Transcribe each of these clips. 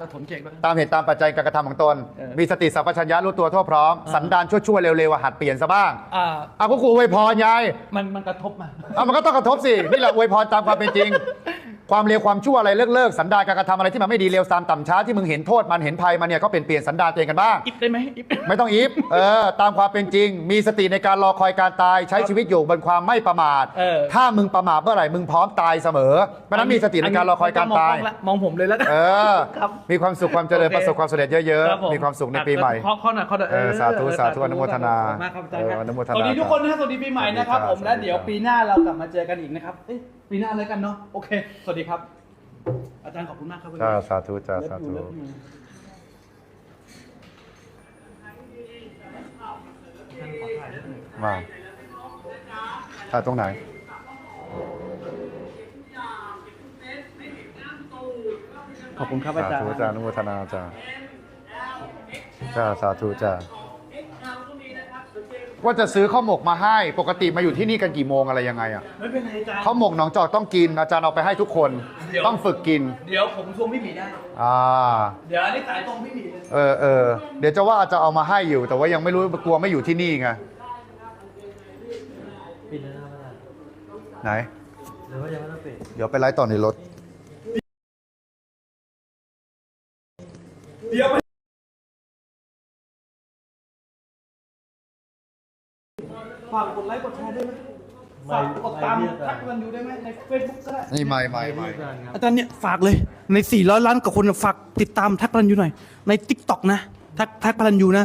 กระถนเจกด้วยตามเหตุตามปัจจัยการกระทำของตน เออ มีสติสัพพัญญะรู้ตัวทั่วพร้อม สันดานชั่วๆเร็วๆอะหัดเปลี่ยนซะบ้างอ่าเอาก็ครูอวยพรยายมันมันกระทบมา เอามันก็ต้องกระทบสิ นี่แหละอวยพรตามความเป็นจริง ความเลวความชั่วอะไรเลิกเลิกสันดานการกระทำอะไรที่มันไม่ดีเลวตามต่ำช้าที่มึงเห็นโทษมันเห็นภัยมันเนี่ยก็เป็นเปลี่ยนสันดานตัวเองกันบ้างอิฟได้ไหมอิฟไม่ต้องอิฟเออตามความเป็นจริง มีสติในการรอคอยการตายใช้ชีวิตอยู่บนความไม่ประมาท เออ ถ้ามึงประมาทเมื่อไหร่มึงพร้อมตายเสมอเพราะฉะนั้นมีสติในการรอคอยการตาย มองกล้องละมองผมเลยแล้วกัน เออ ครับมีความสุขความเจริญโอเค ประสบความสำเร็จเยอะรับผๆ มีความสุขในปีใหม่ ข้อข้อหน่อยข้อหน่อยเออสาธุสาธุอนุโมทนาขอบคุณมากครับอาจารย์ครับเอออนุโมทนาสวัสดีทุกคนนะสวัสดีปีใหม่นะครับสวัสดีครับผมและเดี๋ยวสวัสดีครับ ปีหน้าเรากลับมาเจอกันอีกนะครับเอ้ย ปีหน้าเลยกันเนาะโอเค สวัสดีครับ อาจารย์ขอบคุณมากครับวันจ้านี้สาธุจ้าสาธุเลิฟยูมาถ่ายตรงไหน ขอบคุณครับอาสาจารย์ธุจ้าอนุโมทนาจ้าจ้าสาธุจ้า ว่าจะซื้อข้าวหมกมาให้ ปกติมาอยู่ที่นี่กันกี่โมงอะไรยังไงอะไม่เป็นไรอาจารย์ข้าวหมกหนองจอกต้องกินอาจารย์เอาไปให้ทุกคนเดี๋ยวต้องฝึกกิน เดี๋ยวผมชมพี่หมีได้ อ่า เดี๋ยวอันนี้สายตรงพี่หมีเลยเออเออเดี๋ยวจะว่าจะเอามาให้อยู่ แต่ว่ายังไม่รู้กลัวไม่อยู่ที่นี่ไงปิดแล้วนะครับอาจารย์ไหนหรือว่ายังไม่ต้องปิดเดี๋ยวไปไลฟ์ต่อในรถ เดี๋ยว ฝากกดไลค์กดแชร์ด้วยไหมฝากกดตามทักกันอยู่ได้ไหมในเฟซบุ๊กก็ได้นี่ไม่ไม่ไม่อาจารย์ครับอาจารย์เนี่ยฝากเลยใน 400 ล้านกว่าคนน่ะฝากติดตามแท็กพลันยูหน่อย ใน t ิ k t o k นะแท็กแท็กพลันยูนะ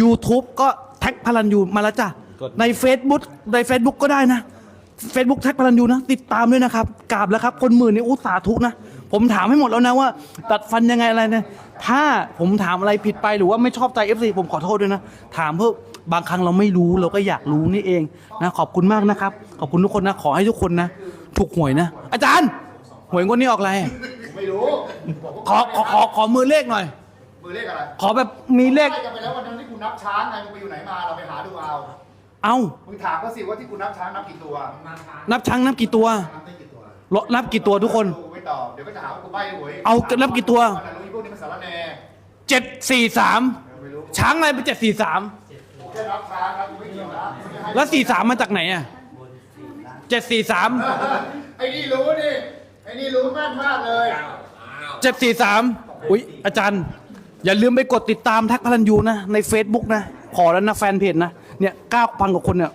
YouTube ก็แท็กพลันยูมาแล้วจ้ะใน Facebook ใน Facebook ก็ได้นะ Facebook แท็กพลันยูนะ ติดตามด้วยนะครับกราบแล้วครับ คนหมื่นนี่อุตสาธุนะ ผมถามให้หมดแล้วนะว่า ตัดฟันยังไงอะไรเนี่ยถ้าผมถามอะไรผิดไปหรือว่าไม่ชอบใจ FC ผมขอโทษด้วยนะ ถามเพื่อบางครั้งเราไม่รู้เราก็อยากรู้นี่เองนะขอบคุณมากนะครับ ขอบคุณทุกคนนะ ขอให้ทุกคนนะ ถูกหวยนะ อาจารย์หวยงวดนี้ออกอะไรไม่รู้ขอขอขอขอมือเลขหน่อย มือเลขอะไรขอแบบมีเลขใช่กันไปแล้ววันนั้นที่กูนับช้างไงมึงไปอยู่ไหนมาเราไปหาดูเอาเอ้ามึงถามเขาสิว่าที่กูนับช้างนับกี่ตัวนับช้างนับกี่ตัวนับได้กี่ตัวลดนับกี่ตัวทุกคนกูไม่ตอบเดี๋ยวก็จะหาว่ากูใบ้หวยเอานับกี่ตัววันนั้นรู้อีพวกนี้มันสารแหน่เจ็ดสี่สามไม่รู้ช้างอะไรเป็นเจ็ดสี่สามกูแค่นับช้างครับกูไม่เกี่ยวนะกูจะให้แล้วสี่สามมาจากไหนอะเจ็ดสี่สามไอ้นี่รู้ดิไอ้นี่รู้แม่นมากเลย เจ็ดสี่สามอุ๊ย อาจารย์ อย่าลืมไปกดติดตามแท็กพลันยูนะ ใน Facebook นะ ขอแล้วนะ แฟนเพจนะ เนี่ยเก้าพันกว่าคนเนี่ย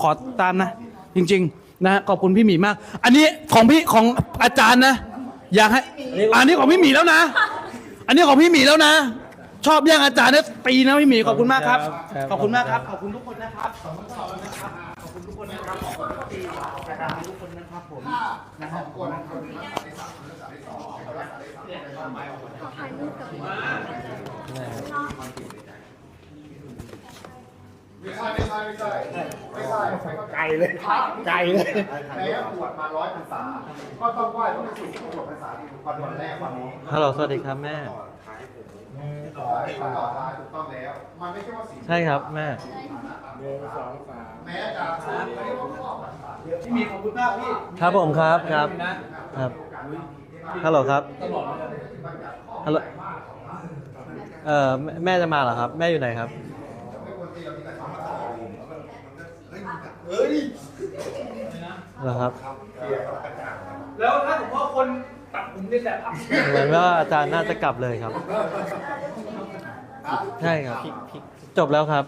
ขอตามนะ จริง ๆ นะขอบคุณพี่หมีมาก อันนี้ของพี่ของอาจารย์นะ อยากให้อันนี้ของพี่หมีแล้วนะ อันนี้ของพี่หมีแล้วนะ ชอบแย่งอาจารย์เนี่ยตีนะพี่หมีขอบคุณมากครับ ขอบคุณมากครับ ขอบคุณทุกคนนะครับขอบคุณทุกคนนะครับขอบคุณทุกคนนะครับขอบคุณทุกคนนะครับผม ไม่ใช่ไม่ใช่ไม่ใช่ไม่ใช่ไกลเลยไกลเลยแม้บวชมาร้อยพรรษา ก็ต้องไหว้พระภิกษุที่บวชพรรษาที่วันวันแรกวันนี้ฮัลโหลสวัสดีครับแม่ต่อให้ต่อท้ายถูกต้องแล้ว มันไม่ใช่ว่าสิ่งใช่ครับแม่แม้จะไม่ได้ว่าขอบพรรษาพี่มีขอบคุณมากพี่ครับผมครับครับครับฮัลโหลครับฮัลโหลเอ่อแม่จะมาเหรอครับ แม่อยู่ไหนครับ เหรอครับ แล้วถ้าผมว่าคนตัดผมเรียนแบบอัพเหมือนว่าอาจารย์น่าจะกลับเลยครับ ใช่ครับ จบแล้วครับ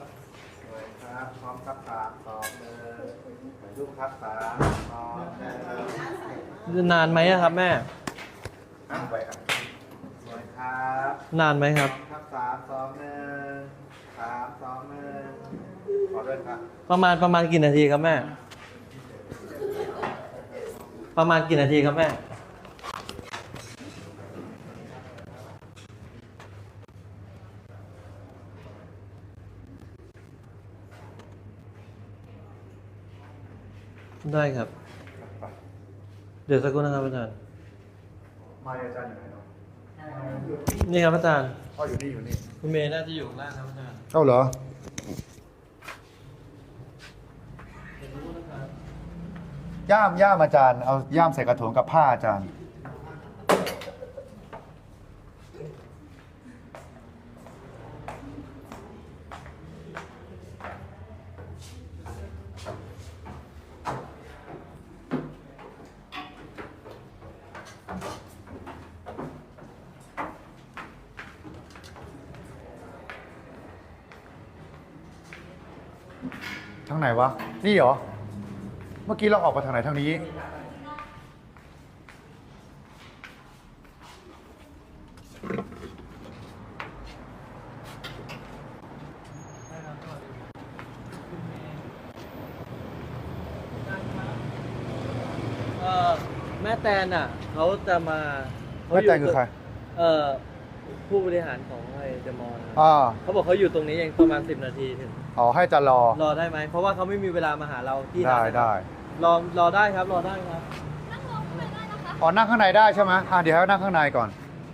ครับพร้อมครับสามสองหนึ่งถ่ายรูปครับสามสองหนึ่งนานไหมอะครับแม่นั่งไปครับสวยครับ นานไหมครับ ครับสามสองหนึ่ง ด้วยครับประมาณประมาณกี่นาทีครับแม่ ประมาณกี่นาทีครับแม่ได้ครับ เดี๋ยวสักครู่นะครับอาจารย์ มาอาจารย์อยู่ไหนเนาะนี่ครับอาจารย์อ๋ออยู่นี่อยู่นี่ คุณเมย์น่าจะอยู่ข้างล่างครับอาจารย์ เอ้าเหรอ ย่ามย่ามอาจารย์ เอาย่ามใส่กระถงกับผ้าอาจารย์ ทั้งไหนวะ นี่เหรอ เมื่อกี้เราออกมาทางไหนทางนี้ เออแม่แตนอะเขาจะมาเขาแม่ยู่แตนคือใคร เออผู้บริหารของไอ้เดอะมอลล์นะครับอ่า เขาบอกเขาอยู่ตรงนี้ยังประมาณ10นาทีถึง อ๋อให้อาจะรอรอได้ไหมเพราะว่าเขาไม่มีเวลามาหาเราที่ได้ร้านนะครับได้รอรอได้ครับรอได้ครับอ๋อนั่งข้างในได้ใช่ไหมอ่าเดี๋ยวให้นั่งข้างในก่อน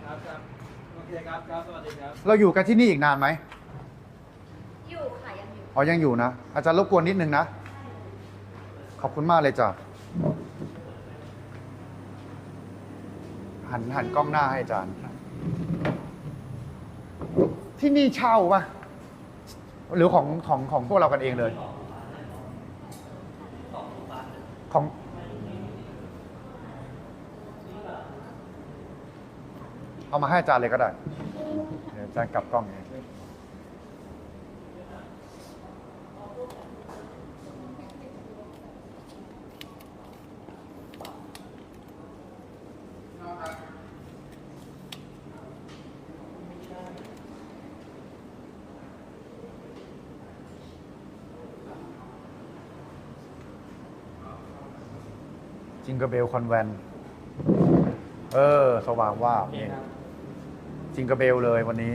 ครับครับโอเคครับครับสวัสดีครับเราอยู่กันที่นี่อีกนานไหมอยู่ค่ะยังอยู่ อ๋อยังอยู่นะ อาจารย์รบกวนนิดนึงนะ ขอบคุณมากเลยจ้ะหันหันกล้องหน้าให้อาจารย์ ที่นี่เช่าปะ หรือของของของพวกเรากันเองเลย ของเอามาให้อาจารย์เลยก็ได้อาจารย์กลับกล้องเอง จิงเกอร์เบลคอนแวนเออ สว่างว่าบนี่จิงเกอร์เบลเลยวันนี้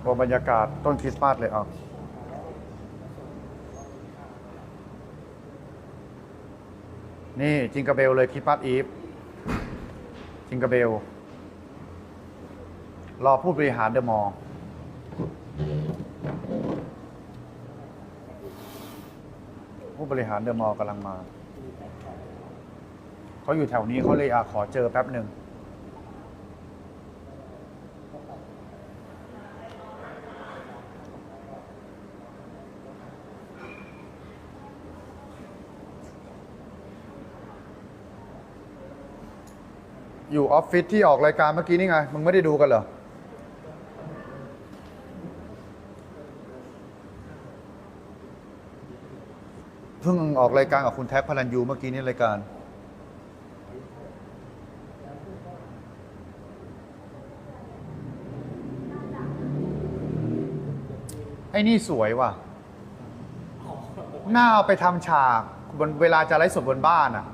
โอ้บรรยากาศต้นคริสต์มาสเลยอะนี่จิงเกอร์เบลเลยคริสต์มาสอีฟจิงเกอร์เบล รอผู้บริหารเดอะมอลล์ ผู้บริหารเดอะมอลล์กำลังมา เขาอยู่แถวนี้เขาเลยอะขอเจอแป๊บหนึ่งอยู่ออฟฟิศที่ออกรายการเมื่อกี้นี่ไง มึงไม่ได้ดูกันเหรอ เพิ่ง ออกรายการกับคุณแท็กพลันยูเมื่อกี้นี่รายการ ไอ้นี่สวยว่ะ หน้าเอาไปทำฉากบนเวลาจะไลฟ์สดบนบ้านอะ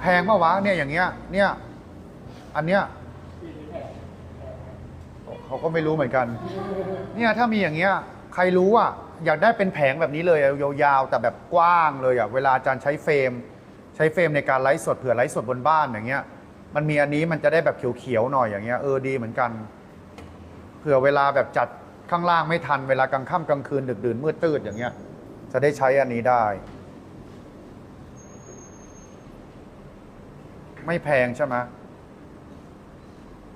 แพงปะวะเนี่ยอย่างเงี้ย เนี่ย อันเนี้ยเขาก็ไม่รู้เหมือนกัน เนี่ยถ้ามีอย่างเงี้ย ใครรู้อะ อยากได้เป็นแผงแบบนี้เลยยาวๆแต่แบบกว้างเลยอะเวลาอาจารย์ใช้เฟรม ใช้เฟรมในการไลฟ์สดเผื่อไลฟ์สดบนบ้านอย่างเงี้ย มันมีอันนี้มันจะได้แบบเขียวๆหน่อยอย่างเงี้ยเออดีเหมือนกันเผื่อเวลาแบบจัดข้างล่างไม่ทันเวลากลางค่ำกลางคืนดึกดื่นมืดตืดอย่างเงี้ย จะได้ใช้อันนี้ได้ ไม่แพงใช่ไหม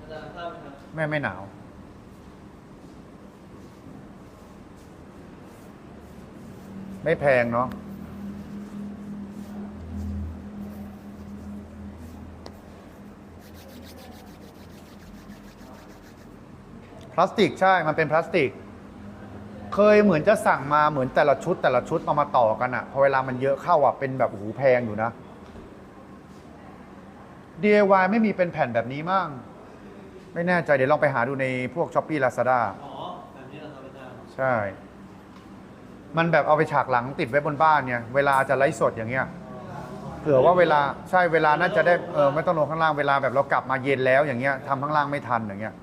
อาจารย์ทราบไหมครับแม่ไม่หนาว ไม่แพงเนาะพลาสติกใช่ มันเป็นพลาสติก เคยเหมือนจะสั่งมาเหมือนแต่ละชุด แต่ละชุดเอามาต่อกันอะพอเวลามันเยอะเข้าอะเป็นแบบโอ้โหแพงอยู่นะ DIY ไม่มีเป็นแผ่นแบบนี้มั่งไม่แน่ใจเดี๋ยวลองไปหาดูในพวก s h อ p e e Lazada อ๋อ แบบนี้เหรอครับอาจารย์ใช่ มันแบบเอาไปฉากหลังติดไว้บนบ้านเนี่ย เวลาจะไลฟ์สดอย่างเงี้ยเผื่อว่าเวลาใช่เวลาน่าจะได้เออไม่ต้องลงข้างล่างเวลาแบบเรากลับมาเย็นแล้วอย่างเงี้ยทำข้างล่างไม่ทันอย่างเงี้ย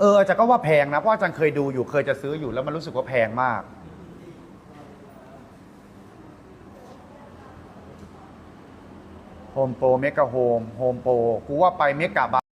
เอออาจารย์ก็ว่าแพงนะเพราะอาจารย์เคยดูอยู่เคยจะซื้ออยู่แล้วมันรู้สึกว่าแพงมาก โฮมโปรเมกะโฮมโฮมโปรกูว่าไปเมกะบา